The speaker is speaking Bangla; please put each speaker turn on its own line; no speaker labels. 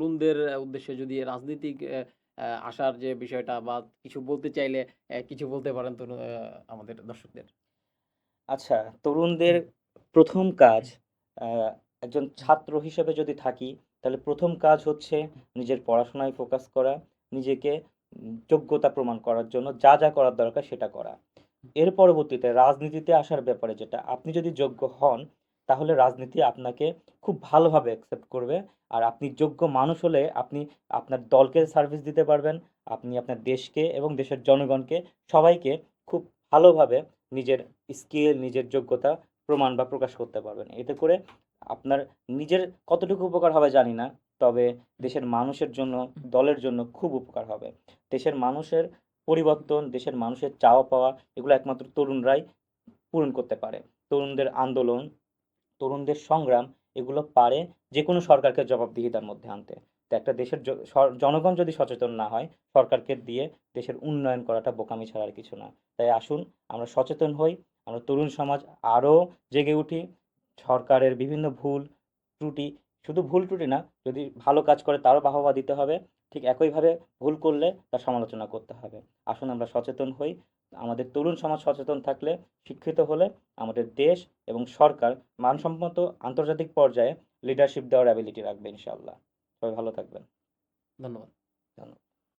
তরুণদের উদ্দেশ্যে যদি রাজনীতিক আসার যে বিষয়টা বা কিছু বলতে চাইলে কিছু বলতে পারেন তো আমাদের দর্শকদের।
আচ্ছা তরুণদের প্রথম কাজ একজন ছাত্র হিসেবে যদি থাকি তাহলে প্রথম কাজ হচ্ছে নিজের পড়াশোনায় ফোকাস করা নিজেকে যোগ্যতা প্রমাণ করার জন্য যা যা করার দরকার সেটা করা। এর পরবর্তীতে রাজনীতিতে আসার ব্যাপারে যেটা আপনি যদি যোগ্য হন তাহলে রাজনীতি আপনাকে খুব ভালোভাবে অ্যাকসেপ্ট করবে। আর আপনি যোগ্য মানুষ হলে আপনি আপনার দলকে সার্ভিস দিতে পারবেন, আপনি আপনার দেশকে এবং দেশের জনগণকে সবাইকে খুব ভালোভাবে নিজের স্কিল নিজের যোগ্যতা প্রমাণ বা প্রকাশ করতে পারবেন। এতে করে আপনার নিজের কতটুকু উপকার হবে জানি না, তবে দেশের মানুষের জন্য, দলের জন্য খুব উপকার হবে। দেশের মানুষের পরিবর্তন, দেশের মানুষের চাওয়া পাওয়া, এগুলো একমাত্র তরুণরাই পূরণ করতে পারে। তরুণদের আন্দোলন তরুণদের সংগ্রাম এগুলো পারে যে কোনো সরকারকে জবাবদিহিতার মধ্যে আনতে। তো একটা দেশের জনগণ যদি সচেতন না হয়, সরকারকে দিয়ে দেশের উন্নয়ন করাটা বোকামি ছাড়া আর কিছু না। তাই আসুন, আমরা সচেতন হই, আমরা তরুণ সমাজ আরও জেগে উঠি, সরকারের বিভিন্ন ভুল, ত্রুটি শুধু ভুল ত্রুটি না যদি ভালো কাজ করে তারও বাহবা দিতে হবে ঠিক একইভাবে ভুল করলে তার সমালোচনা করতে হবে। আসুন আমরা সচেতন হই। আমাদের তরুণ সমাজ সচেতন থাকলে শিক্ষিত হলে আমাদের দেশ এবং সরকার মানসম্মত আন্তর্জাতিক পর্যায়ে লিডারশিপ দেওয়ার অ্যাবিলিটি রাখবে ইনশাল্লাহ সবাই ভালো থাকবেন।
ধন্যবাদ।
ধন্যবাদ।